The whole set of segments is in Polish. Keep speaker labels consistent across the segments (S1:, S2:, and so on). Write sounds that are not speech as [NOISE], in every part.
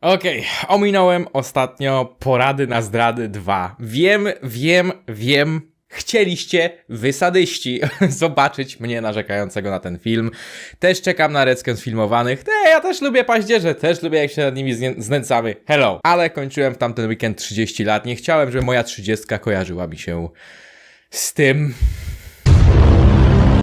S1: Okej, ominąłem ostatnio porady na zdrady 2. Wiem, wiem, wiem. Chcieliście, wysadyści, [LAUGHS] zobaczyć mnie narzekającego na ten film. Też czekam na reckę filmowanych. Te, ja też lubię paździerze, też lubię jak się nad nimi znęcamy. Hello. Ale kończyłem w tamten weekend 30 lat. Nie chciałem, żeby moja 30 kojarzyła mi się z tym.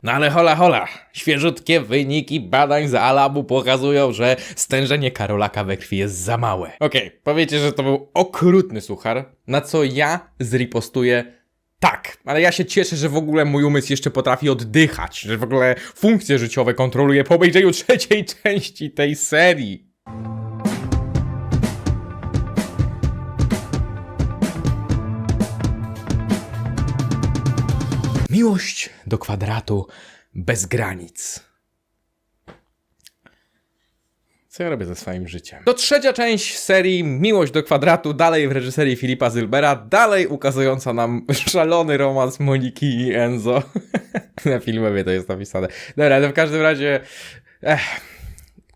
S1: No ale hola hola, świeżutkie wyniki badań z Alabu pokazują, że stężenie Karolaka we krwi jest za małe. Okej, powiecie, że to był okrutny suchar, na co ja zripostuję tak, ale ja się cieszę, że w ogóle mój umysł jeszcze potrafi oddychać, że w ogóle funkcje życiowe kontroluje po obejrzeniu [LAUGHS] trzeciej części tej serii. Miłość do kwadratu bez granic. Co ja robię ze swoim życiem? To trzecia część serii Miłość do kwadratu, dalej w reżyserii Filipa Zylbera, dalej ukazująca nam [LAUGHS] szalony romans Moniki i Enzo. [LAUGHS] Na filmowie to jest napisane. Dobra, ale w każdym razie... Ech.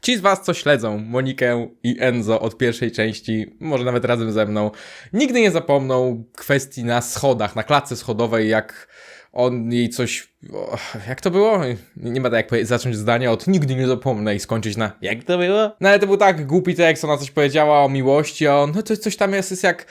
S1: Ci z was, co śledzą Monikę i Enzo od pierwszej części, może nawet razem ze mną, nigdy nie zapomną kwestii na schodach, na klatce schodowej, jak on jej coś... O, jak to było? Nie ma tak jak zacząć zdania od nigdy nie zapomnę i skończyć na jak to było? No ale to był tak głupi tekst, ona coś powiedziała o miłości, a on, no to coś tam jest, jest jak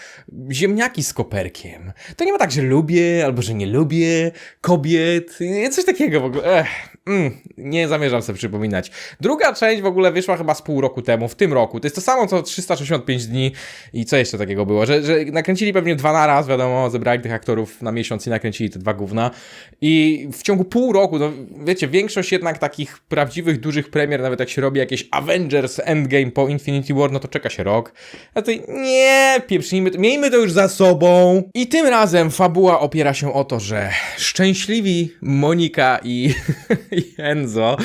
S1: ziemniaki z koperkiem. To nie ma tak, że lubię albo że nie lubię kobiet, coś takiego w ogóle. Ech. Mm, nie zamierzam sobie przypominać. Druga część w ogóle wyszła chyba z pół roku temu, w tym roku. To jest to samo co 365 dni i co jeszcze takiego było, że, że nakręcili pewnie dwa na raz, wiadomo, zebrali tych aktorów na miesiąc i nakręcili te dwa gówna. I w ciągu pół roku, no wiecie, większość jednak takich prawdziwych, dużych premier, nawet jak się robi jakieś Avengers Endgame po Infinity War, no to czeka się rok. A tutaj nie, pieprznijmy, to, miejmy to już za sobą. I tym razem fabuła opiera się o to, że szczęśliwi Monika i, [LAUGHS] i Enzo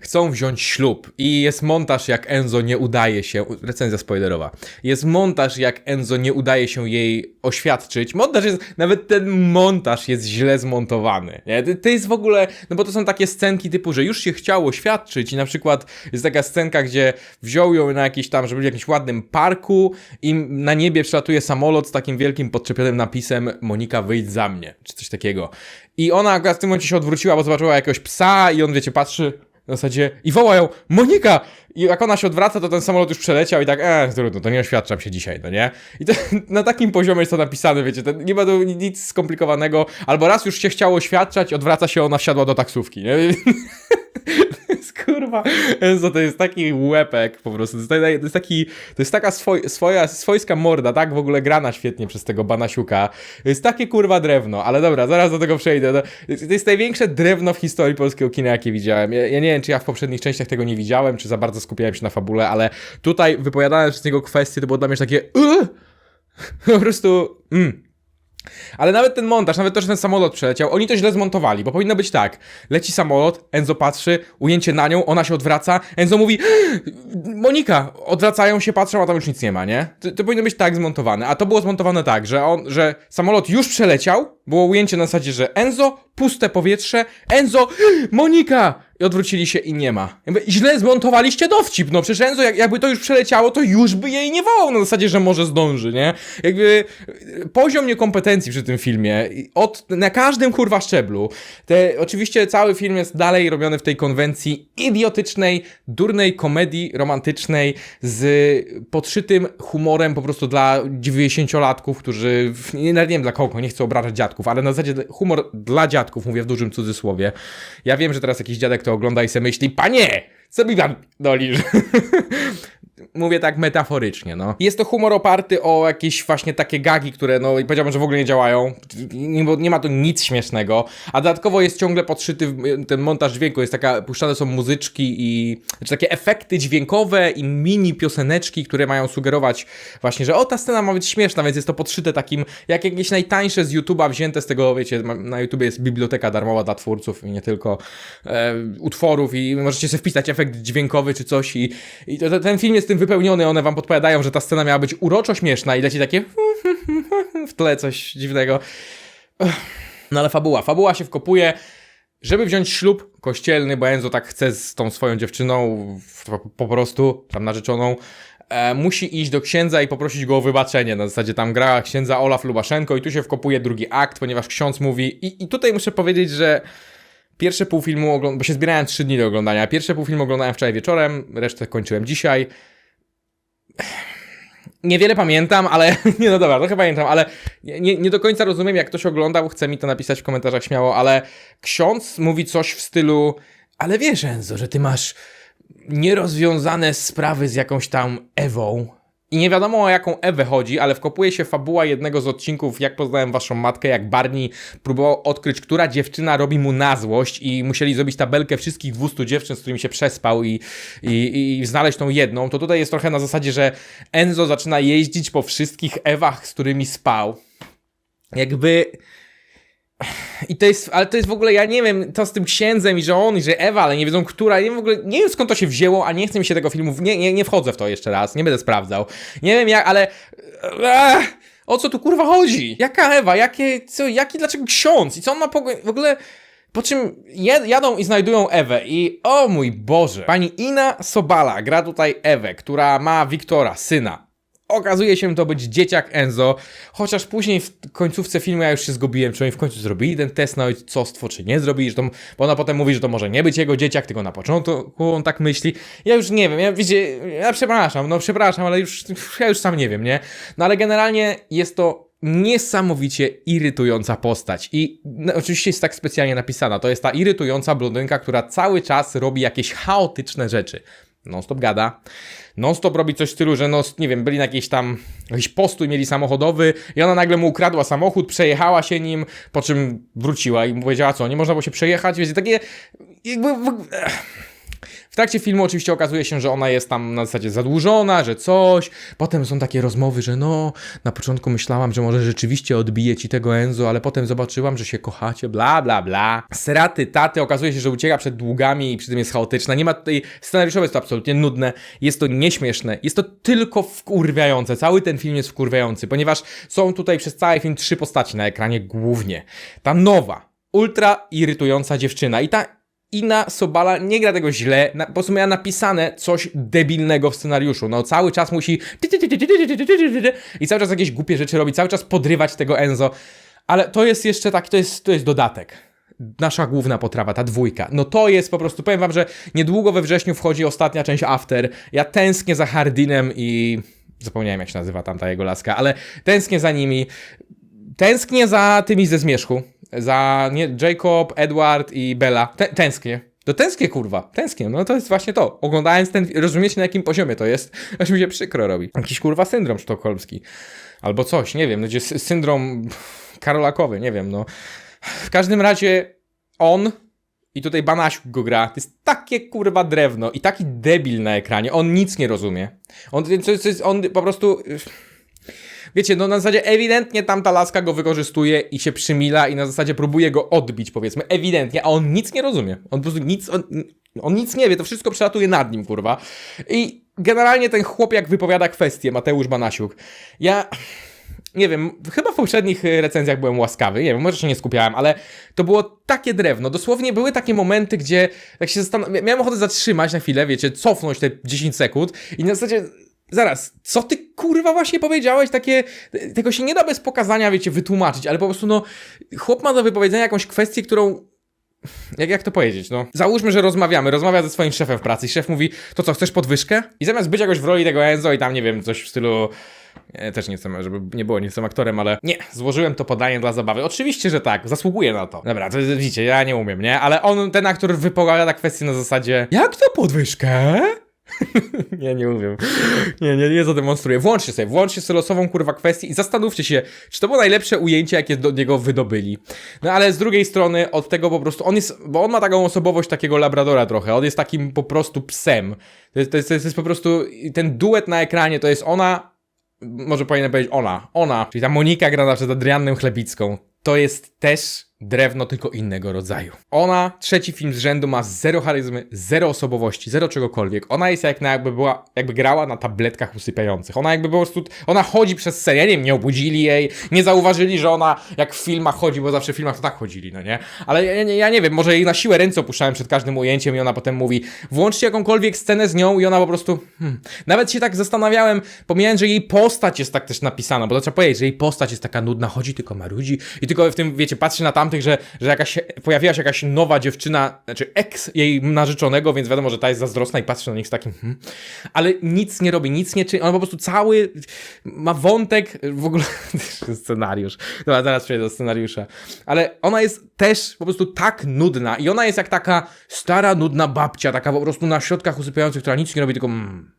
S1: chcą wziąć ślub. I jest montaż, jak Enzo nie udaje się, recenzja spoilerowa, jest montaż, jak Enzo nie udaje się jej oświadczyć. Montaż jest, nawet ten montaż jest źle zmontowany. Nie? To- jest w ogóle, no bo to są takie scenki typu, że już się chciało oświadczyć i na przykład jest taka scenka, gdzie wziął ją na jakiś tam, żeby w jakimś ładnym parku i na niebie przelatuje samolot z takim wielkim podczepionym napisem Monika wyjdź za mnie, czy coś takiego. I ona akurat w tym momencie się odwróciła, bo zobaczyła jakiegoś psa i on, wiecie, patrzy w zasadzie i woła ją, Monika! I jak ona się odwraca, to ten samolot już przeleciał i tak, e, trudno, to nie oświadczam się dzisiaj, no nie? I to, [LAUGHS] na takim poziomie jest to napisane, wiecie, to nie ma tu nic skomplikowanego, albo raz już się chciało oświadczać, odwraca się, ona wsiadła do taksówki, nie? [LAUGHS] Jest, Kurwa, Enzo to jest taki łepek po prostu, to jest, taki, to jest taka swoj, swoja, swojska morda, tak w ogóle grana świetnie przez tego Banasiuka. To jest takie kurwa drewno, ale dobra, zaraz do tego przejdę. To, jest największe drewno w historii polskiego kina, jakie widziałem. Ja, ja nie wiem, czy ja w poprzednich częściach tego nie widziałem, czy za bardzo skupiałem się na fabule, ale tutaj wypowiadane przez niego kwestie, to było dla mnie takie po prostu mm. Ale nawet ten montaż, nawet to, że ten samolot przeleciał, oni to źle zmontowali, bo powinno być tak. Leci samolot, Enzo patrzy, ujęcie na nią, ona się odwraca, Enzo mówi Monika, odwracają się, patrzą, a tam już nic nie ma, nie? To, to powinno być tak zmontowane. A to było zmontowane tak, że on, że samolot już przeleciał, było ujęcie na zasadzie, że Enzo, puste powietrze, Enzo, Monika! I odwrócili się i nie ma. Jakby źle zmontowaliście dowcip, no przecież Enzo, jak, jakby to już przeleciało, to już by jej nie wołał na zasadzie, że może zdąży, nie? Jakby poziom niekompetencji przy tym filmie, od, na każdym kurwa szczeblu. Te, oczywiście cały film jest dalej robiony w tej konwencji idiotycznej, durnej komedii romantycznej z podszytym humorem po prostu dla 90-latków, którzy, nie, nie wiem dla kogo, nie chcę obrażać dziadków, ale na zasadzie humor dla dziadków, mówię w dużym cudzysłowie. Ja wiem, że teraz jakiś dziadek to ogląda i se myśli, panie, co mi pan dolisz? [LAUGHS] Mówię tak metaforycznie, no. Jest to humor oparty o jakieś właśnie takie gagi, które, no, powiedziałbym, że w ogóle nie działają, nie, nie ma tu nic śmiesznego, a dodatkowo jest ciągle podszyty ten montaż dźwięku, jest taka, puszczane są muzyczki i, znaczy takie efekty dźwiękowe i mini pioseneczki, które mają sugerować właśnie, że o, ta scena ma być śmieszna, więc jest to podszyte takim, jak jakieś najtańsze z YouTube'a wzięte z tego, wiecie, na YouTubie jest biblioteka darmowa dla twórców i nie tylko e, utworów i możecie sobie wpisać efekt dźwiękowy czy coś i, i to, ten film jest tym wypełniony, one wam podpowiadają, że ta scena miała być uroczo śmieszna i leci takie [LAUGHS] w tle coś dziwnego. No ale fabuła, fabuła się wkopuje, żeby wziąć ślub kościelny, bo Enzo tak chce z tą swoją dziewczyną, po prostu, tam narzeczoną, e, musi iść do księdza i poprosić go o wybaczenie. Na zasadzie tam gra księdza Olaf Lubaszenko i tu się wkopuje drugi akt, ponieważ ksiądz mówi. I, i tutaj muszę powiedzieć, że pierwsze pół filmu oglądałem, bo się zbierałem trzy dni do oglądania. Pierwsze pół filmu oglądałem wczoraj wieczorem, resztę kończyłem dzisiaj. Niewiele pamiętam, ale. [LAUGHS] Nie, no dobra, trochę pamiętam, ale nie, nie do końca rozumiem, jak ktoś oglądał, chce mi to napisać w komentarzach śmiało, ale ksiądz mówi coś w stylu. Ale wiesz, Enzo, że ty masz nierozwiązane sprawy z jakąś tam Ewą. I nie wiadomo o jaką Ewę chodzi, ale wkopuje się fabuła jednego z odcinków, jak poznałem waszą matkę, jak Barney próbował odkryć, która dziewczyna robi mu na złość i musieli zrobić tabelkę wszystkich 200 dziewczyn, z którymi się przespał i, i, i znaleźć tą jedną. To tutaj jest trochę na zasadzie, że Enzo zaczyna jeździć po wszystkich Ewach, z którymi spał. Jakby... I to jest, ale to jest w ogóle, ja nie wiem, to z tym księdzem i że on, i że Ewa, ale nie wiedzą która, nie wiem w ogóle, nie wiem skąd to się wzięło, a nie chce mi się tego filmu, nie, nie, nie wchodzę w to jeszcze raz, nie będę sprawdzał. Nie wiem jak, ale... O co tu kurwa chodzi? Jaka Ewa, jakie, co, jaki, dlaczego ksiądz? I co on ma pogo- w ogóle... Po czym jadą i znajdują Ewę i o mój Boże, pani Ina Sobala gra tutaj Ewę, która ma Wiktora, syna. Okazuje się to być dzieciak Enzo, chociaż później w końcówce filmu ja już się zgubiłem, czy oni w końcu zrobili ten test na ojcostwo, czy nie zrobili, że to, bo ona potem mówi, że to może nie być jego dzieciak, tylko na początku on tak myśli. Ja już nie wiem, ja wiecie, ja przepraszam, no przepraszam, ale już, ja już sam nie wiem, nie? No ale generalnie jest to niesamowicie irytująca postać. I no, oczywiście jest tak specjalnie napisana. To jest ta irytująca blondynka, która cały czas robi jakieś chaotyczne rzeczy. Non-stop gada. Non-stop robi coś w stylu, że no, nie wiem, byli na jakiejś tam, jakiś postój mieli samochodowy i ona nagle mu ukradła samochód, przejechała się nim, po czym wróciła i mu powiedziała co, nie można było się przejechać, więc takie jakby... W trakcie filmu oczywiście okazuje się, że ona jest tam na zasadzie zadłużona, że coś. Potem są takie rozmowy, że no, na początku myślałam, że może rzeczywiście odbije ci tego Enzo, ale potem zobaczyłam, że się kochacie, bla, bla, bla. Seraty, taty, okazuje się, że ucieka przed długami i przy tym jest chaotyczna. Nie ma tutaj, scenariuszowe jest to absolutnie nudne, jest to nieśmieszne, jest to tylko wkurwiające. Cały ten film jest wkurwiający, ponieważ są tutaj przez cały film trzy postaci na ekranie głównie. Ta nowa, ultra irytująca dziewczyna i ta Ina Sobala nie gra tego źle, na, po prostu miała napisane coś debilnego w scenariuszu. No cały czas musi i cały czas jakieś głupie rzeczy robi, cały czas podrywać tego Enzo. Ale to jest jeszcze tak, to jest, to jest dodatek. Nasza główna potrawa, ta dwójka. No to jest po prostu, powiem wam, że niedługo we wrześniu wchodzi ostatnia część After. Ja tęsknię za Hardinem i... Zapomniałem jak się nazywa tamta jego laska, ale tęsknię za nimi. Tęsknię za tymi ze zmierzchu. Za nie, Jacob, Edward i Bella. Tę- tęsknię. To tęsknię, kurwa. Tęsknię. No to jest właśnie to. Oglądając ten... Rozumiecie na jakim poziomie to jest? [LAUGHS] Aż mi się przykro robi. Jakiś, kurwa, syndrom sztokholmski. Albo coś, nie wiem. No, gdzie sy- syndrom karolakowy, nie wiem, no. W każdym razie on i tutaj Banasiuk go gra. To jest takie kurwa drewno i taki debil na ekranie. On nic nie rozumie. On, to jest, to jest, on po prostu... Wiecie, no na zasadzie ewidentnie tamta laska go wykorzystuje i się przymila i na zasadzie próbuje go odbić, powiedzmy. Ewidentnie, a on nic nie rozumie. On po prostu nic, on, on nic nie wie, to wszystko przelatuje nad nim, kurwa. I generalnie ten chłop jak wypowiada kwestie, Mateusz Banasiuk. Ja... Nie wiem, chyba w poprzednich recenzjach byłem łaskawy, nie wiem, może się nie skupiałem, ale to było takie drewno. Dosłownie były takie momenty, gdzie jak się zastanawiałem, miałem ochotę zatrzymać na chwilę, wiecie, cofnąć te 10 sekund i na zasadzie Zaraz, co ty kurwa właśnie powiedziałeś? Takie, tego się nie da bez pokazania, wiecie, wytłumaczyć, ale po prostu no, chłop ma do wypowiedzenia jakąś kwestię, którą jak, jak to powiedzieć, no? Załóżmy, że rozmawiamy, rozmawia ze swoim szefem w pracy i szef mówi, to co, chcesz podwyżkę? I zamiast być jakoś w roli tego Enzo i tam, nie wiem, coś w stylu... Ja też nie jestem, żeby nie było, nie jestem aktorem, ale nie, złożyłem to podanie dla zabawy. Oczywiście, że tak, zasługuję na to. Dobra, to widzicie, ja nie umiem, nie? Ale on, ten aktor wypowiada kwestię na zasadzie, jak to podwyżkę? [LAUGHS] nie, nie mówię. Nie, nie, nie zademonstruję. Włączcie sobie, włączcie sobie losową kurwa kwestię i zastanówcie się, czy to było najlepsze ujęcie, jakie do niego wydobyli. No ale z drugiej strony, od tego po prostu, on jest, bo on ma taką osobowość takiego labradora trochę, on jest takim po prostu psem. To jest, to jest, to jest po prostu, ten duet na ekranie, to jest ona, może powinienem powiedzieć ona, ona, czyli ta Monika gra na przykład Adrianną Chlebicką. To jest też drewno, tylko innego rodzaju. Ona, trzeci film z rzędu, ma zero charyzmy, zero osobowości, zero czegokolwiek. Ona jest jak na, jakby była, jakby grała na tabletkach usypiających. Ona jakby po prostu, ona chodzi przez serię, nie wiem, nie obudzili jej, nie zauważyli, że ona jak w filmach chodzi, bo zawsze w filmach to tak chodzili, no nie? Ale ja, ja, ja nie wiem, może jej na siłę ręce opuszczałem przed każdym ujęciem i ona potem mówi, włączcie jakąkolwiek scenę z nią i ona po prostu, hmm. Nawet się tak zastanawiałem, pomijając, że jej postać jest tak też napisana, bo to trzeba powiedzieć, że jej postać jest taka nudna, chodzi tylko marudzi i tylko w tym, wiecie, patrzy na tamtych, że, że jakaś, pojawiła się jakaś nowa dziewczyna, znaczy ex jej narzeczonego, więc wiadomo, że ta jest zazdrosna i patrzy na nich z takim, hmm. ale nic nie robi, nic nie czyni, on po prostu cały ma wątek, w ogóle [LAUGHS] scenariusz, dobra, zaraz przejdę do scenariusza, ale ona jest też po prostu tak nudna i ona jest jak taka stara, nudna babcia, taka po prostu na środkach usypiających, która nic nie robi, tylko mm.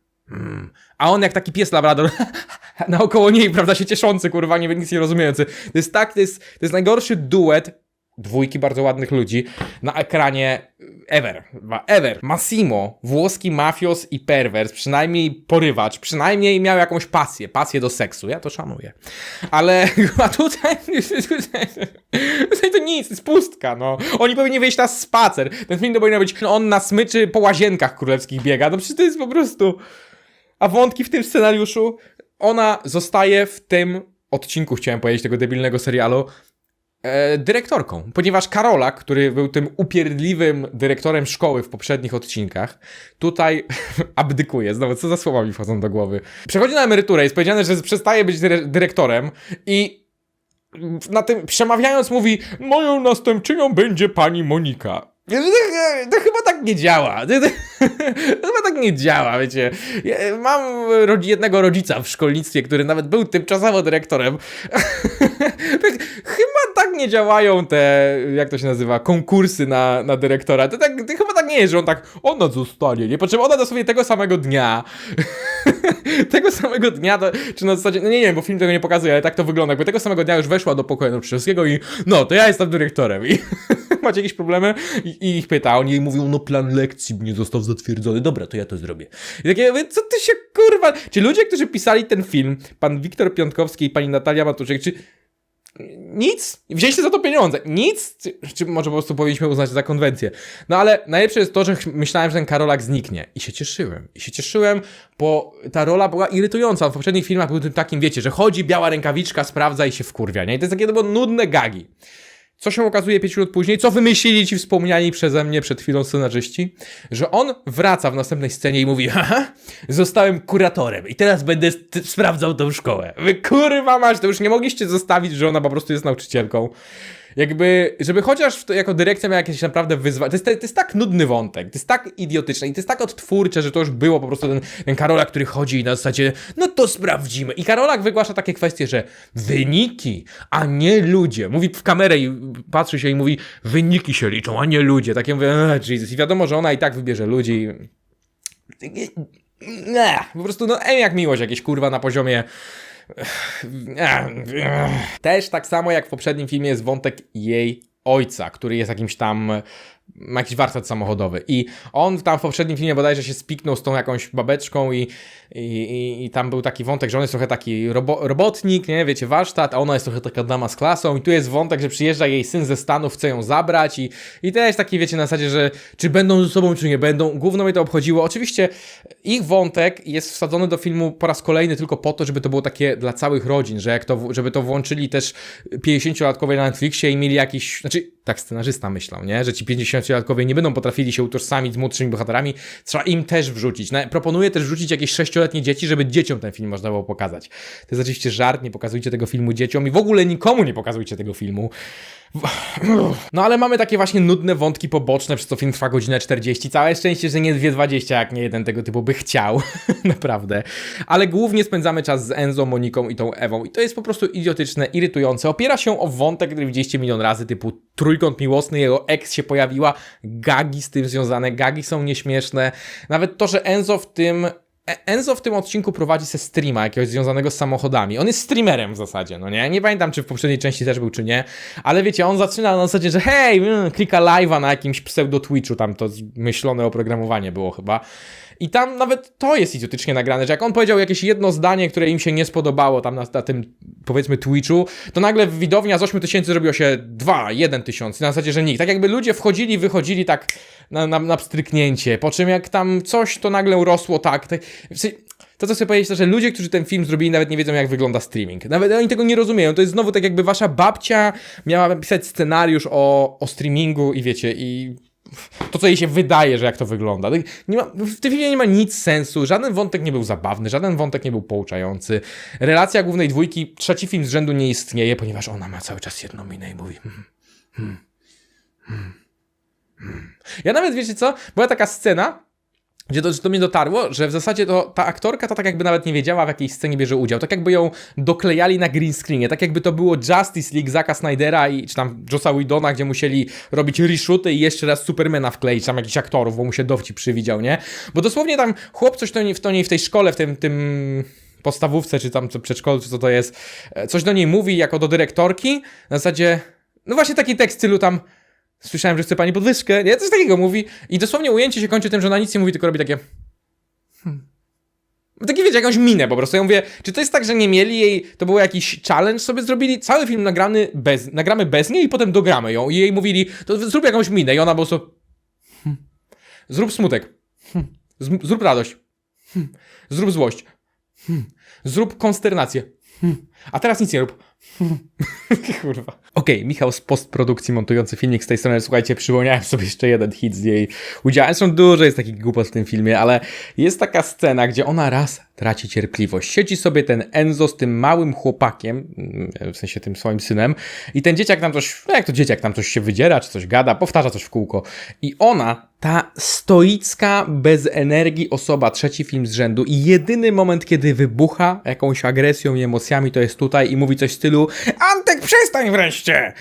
S1: A on jak taki pies labrador [LAUGHS] [LAUGHS] naokoło niej, prawda, się cieszący, kurwa, nie, nic nie rozumiejący. To jest tak, to jest, to jest najgorszy duet dwójki bardzo ładnych ludzi na ekranie ever. Ever. Massimo, włoski mafios i perwers, przynajmniej porywacz, przynajmniej miał jakąś pasję, pasję do seksu. Ja to szanuję. Ale [LAUGHS] a tutaj, [LAUGHS] tutaj, to nic, jest pustka, no. Oni powinni wyjść na spacer. Ten film to powinien być, on na smyczy po łazienkach królewskich biega. No przecież to jest po prostu... A wątki w tym scenariuszu, ona zostaje w tym odcinku, chciałem powiedzieć, tego debilnego serialu, e, dyrektorką. Ponieważ Karolak, który był tym upierdliwym dyrektorem szkoły w poprzednich odcinkach, tutaj [LAUGHS] abdykuje. Znowu, co za słowa mi wchodzą do głowy. Przechodzi na emeryturę, jest powiedziane, że przestaje być dyre dyrektorem i na tym przemawiając mówi, moją następczynią będzie pani Monika. To chyba tak nie działa. To [LAUGHS] chyba tak nie działa, wiecie. Ja mam jednego rodzica w szkolnictwie, który nawet był tymczasowo dyrektorem. [LAUGHS] chyba tak nie działają te, jak to się nazywa, konkursy na, na dyrektora. To, tak, to chyba tak nie jest, że on tak, ona zostanie, nie? Po czym ona dosłownie tego samego dnia, [LAUGHS] tego samego dnia, czy na zasadzie, no nie, wiem, bo film tego nie pokazuje, ale tak to wygląda, jakby tego samego dnia już weszła do pokoju Nowoczesskiego i no, to ja jestem dyrektorem i macie jakieś problemy? I, I, ich pyta, oni mówią, no plan lekcji nie został zatwierdzony, dobra, to ja to zrobię. I takie, mówię, co ty się kurwa... Ci ludzie, którzy pisali ten film, pan Wiktor Piątkowski i pani Natalia Matuszek, czy... Nic. Wzięliście za to pieniądze. Nic. Czy może po prostu powinniśmy uznać za konwencję. No ale najlepsze jest to, że myślałem, że ten Karolak zniknie. I się cieszyłem. I się cieszyłem, bo ta rola była irytująca. W poprzednich filmach był tym takim, wiecie, że chodzi biała rękawiczka, sprawdza i się wkurwia, nie? I to jest takie to było nudne gagi. Co się okazuje 5 minut później? Co wymyślili ci wspomniani przeze mnie przed chwilą scenarzyści? Że on wraca w następnej scenie i mówi haha, zostałem kuratorem i teraz będę sprawdzał tą szkołę. Wy kurwa mać, to już nie mogliście zostawić, że ona po prostu jest nauczycielką jakby, żeby chociaż to, jako dyrekcja miała jakieś naprawdę wyzwanie. To jest, to jest tak nudny wątek, to jest tak idiotyczne i to jest tak odtwórcze, że to już było po prostu ten, ten Karolak, który chodzi i na zasadzie, no to sprawdzimy. I Karolak wygłasza takie kwestie, że wyniki, a nie ludzie. Mówi w kamerę i patrzy się i mówi, wyniki się liczą, a nie ludzie. Takie mówię, Jesus. I wiadomo, że ona i tak wybierze ludzi. Nie, po prostu, no, jak miłość jakieś kurwa na poziomie też tak samo jak w poprzednim filmie jest wątek jej ojca, który jest jakimś tam ma jakiś warsztat samochodowy. I on tam w poprzednim filmie bodajże się spiknął z tą jakąś babeczką i, i, i, tam był taki wątek, że on jest trochę taki robo, robotnik, nie, wiecie, warsztat, a ona jest trochę taka dama z klasą i tu jest wątek, że przyjeżdża jej syn ze Stanów, chce ją zabrać i, i też taki, wiecie, na zasadzie, że czy będą ze sobą, czy nie będą, główno mnie to obchodziło. Oczywiście ich wątek jest wsadzony do filmu po raz kolejny tylko po to, żeby to było takie dla całych rodzin, że jak to, żeby to włączyli też 50-latkowie na Netflixie i mieli jakiś, znaczy tak scenarzysta myślał, nie, że ci 50-latkowie nie będą potrafili się utożsamić z młodszymi bohaterami, trzeba im też wrzucić. Proponuję też wrzucić jakieś 6-letnie dzieci, żeby dzieciom ten film można było pokazać. To jest oczywiście żart, nie pokazujcie tego filmu dzieciom i w ogóle nikomu nie pokazujcie tego filmu. [CLEARS THROAT] No ale mamy takie właśnie nudne wątki poboczne, przez co film trwa godzinę 40. Całe szczęście, że nie 2.20, jak nie jeden tego typu by chciał. [LAUGHS] Naprawdę. Ale głównie spędzamy czas z Enzo, Moniką i tą Ewą. I to jest po prostu idiotyczne, irytujące. Opiera się o wątek, który widzieliście milion razy, typu trójkąt miłosny, jego ex się pojawiła, gagi z tym związane, gagi są nieśmieszne. Nawet to, że Enzo w tym Enzo w tym odcinku prowadzi se streama jakiegoś związanego z samochodami. On jest streamerem w zasadzie, no nie? Nie pamiętam, czy w poprzedniej części też był, czy nie. Ale wiecie, on zaczyna na zasadzie, że hej, mm, klika live'a na jakimś pseudo-twitchu, tam to myślone oprogramowanie było chyba. I tam nawet to jest idiotycznie nagrane, że jak on powiedział jakieś jedno zdanie, które im się nie spodobało tam na, na tym powiedzmy Twitchu, to nagle widownia z 8 tysięcy zrobiło się 2, 1 tysiąc. Na zasadzie, że nikt. Tak jakby ludzie wchodzili, wychodzili tak na, na, na pstryknięcie. Po czym jak tam coś, to nagle urosło tak. tak to, co chcę powiedzieć, to, że ludzie, którzy ten film zrobili, nawet nie wiedzą, jak wygląda streaming. Nawet oni tego nie rozumieją. To jest znowu tak, jakby wasza babcia miała pisać scenariusz o, o streamingu i wiecie, i to, co jej się wydaje, że jak to wygląda. Tak, ma, w tym filmie nie ma nic sensu, żaden wątek nie był zabawny, żaden wątek nie był pouczający. Relacja głównej dwójki, trzeci film z rzędu nie istnieje, ponieważ ona ma cały czas jedną minę i mówi hmm, hmm, hmm, hmm. Ja nawet, wiecie co, była taka scena, gdzie to, do mnie dotarło, że w zasadzie to ta aktorka to tak jakby nawet nie wiedziała, w jakiej scenie bierze udział. Tak jakby ją doklejali na green screenie. Tak jakby to było Justice League Zacka Snydera i, czy tam Jossa Whedona, gdzie musieli robić reshooty i jeszcze raz Supermana wkleić, tam jakichś aktorów, bo mu się dowcip przywidział, nie? Bo dosłownie tam chłop coś to nie, w to nie w tej szkole, w tym, tym podstawówce, czy tam co przedszkolu, czy co to jest, e, coś do niej mówi jako do dyrektorki, na zasadzie, no właśnie taki tekst stylu tam, Słyszałem, że chce pani podwyżkę. Nie, coś takiego mówi. I dosłownie ujęcie się kończy tym, że ona nic nie mówi, tylko robi takie. Hmm. Takie wiecie, jakąś minę po prostu. Ja mówię, czy to jest tak, że nie mieli jej, to był jakiś challenge sobie zrobili, cały film nagrany bez, nagramy bez niej i potem dogramy ją. I jej mówili, to zrób jakąś minę. I ona po prostu. Hmm. Zrób smutek. Hmm. Zrób radość. Hmm. Zrób złość. Hmm. Zrób konsternację. Hmm. A teraz nic nie rób. [LAUGHS] Kurwa. Okej, Michał z postprodukcji montujący filmik z tej strony. Słuchajcie, przypomniałem sobie jeszcze jeden hit z jej udziałem. Zresztą dużo jest takich głupot w tym filmie, ale jest taka scena, gdzie ona raz traci cierpliwość. Siedzi sobie ten Enzo z tym małym chłopakiem, mm, w sensie tym swoim synem, i ten dzieciak tam coś, no jak to dzieciak tam coś się wydziera, czy coś gada, powtarza coś w kółko. I ona, ta stoicka, bez energii osoba, trzeci film z rzędu i jedyny moment, kiedy wybucha jakąś agresją i emocjami, to jest tutaj i mówi coś w stylu Antek, przestań wreszcie!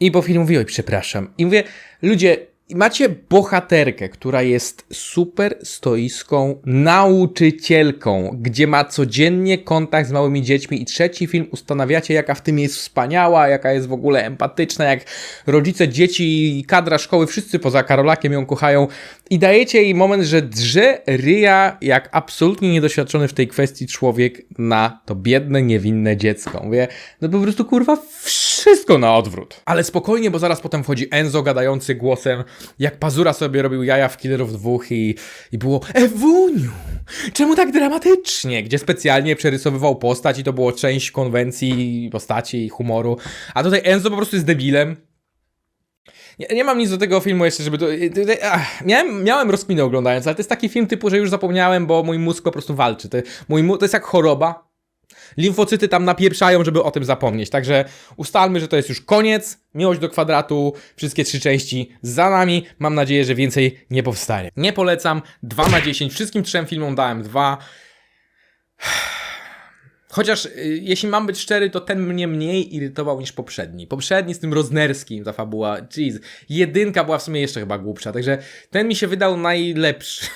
S1: I po chwili mówi, oj, przepraszam. I mówię, ludzie, macie bohaterkę, która jest super stoiską nauczycielką, gdzie ma codziennie kontakt z małymi dziećmi i trzeci film ustanawiacie, jaka w tym jest wspaniała, jaka jest w ogóle empatyczna, jak rodzice, dzieci i kadra szkoły, wszyscy poza Karolakiem ją kochają i dajecie jej moment, że drze ryja jak absolutnie niedoświadczony w tej kwestii człowiek na to biedne, niewinne dziecko. Mówię, no po prostu kurwa wszystko na odwrót. Ale spokojnie, bo zaraz potem wchodzi Enzo gadający głosem, jak Pazura sobie robił jaja w Killerów dwóch i, i było Ewuniu, czemu tak dramatycznie? Gdzie specjalnie przerysowywał postać i to było część konwencji postaci i humoru. A tutaj Enzo po prostu jest debilem, nie, nie mam nic do tego filmu jeszcze, żeby to... Ach, miałem, miałem rozkminę oglądając, ale to jest taki film typu, że już zapomniałem, bo mój mózg po prostu walczy. To, mój, to jest jak choroba. Limfocyty tam napieprzają, żeby o tym zapomnieć. Także ustalmy, że to jest już koniec. Miłość do kwadratu, wszystkie trzy części za nami. Mam nadzieję, że więcej nie powstanie. Nie polecam. 2 na 10. Wszystkim trzem filmom dałem 2. Chociaż y, jeśli mam być szczery, to ten mnie mniej irytował niż poprzedni. Poprzedni z tym roznerskim, ta fabuła, jeez. Jedynka była w sumie jeszcze chyba głupsza, także ten mi się wydał najlepszy. [LAUGHS]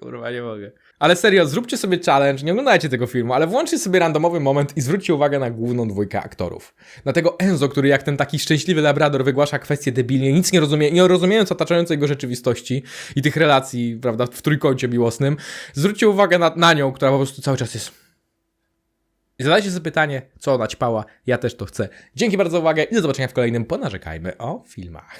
S1: Kurwa, nie mogę. Ale serio, zróbcie sobie challenge, nie oglądajcie tego filmu, ale włączcie sobie randomowy moment i zwróćcie uwagę na główną dwójkę aktorów. Na tego Enzo, który jak ten taki szczęśliwy labrador wygłasza kwestie debilnie, nic nie rozumie, nie rozumiejąc otaczającej go rzeczywistości i tych relacji, prawda, w trójkącie miłosnym. Zwróćcie uwagę na, na nią, która po prostu cały czas jest... I zadajcie sobie pytanie, co ona ćpała, ja też to chcę. Dzięki bardzo za uwagę i do zobaczenia w kolejnym Ponarzekajmy o filmach.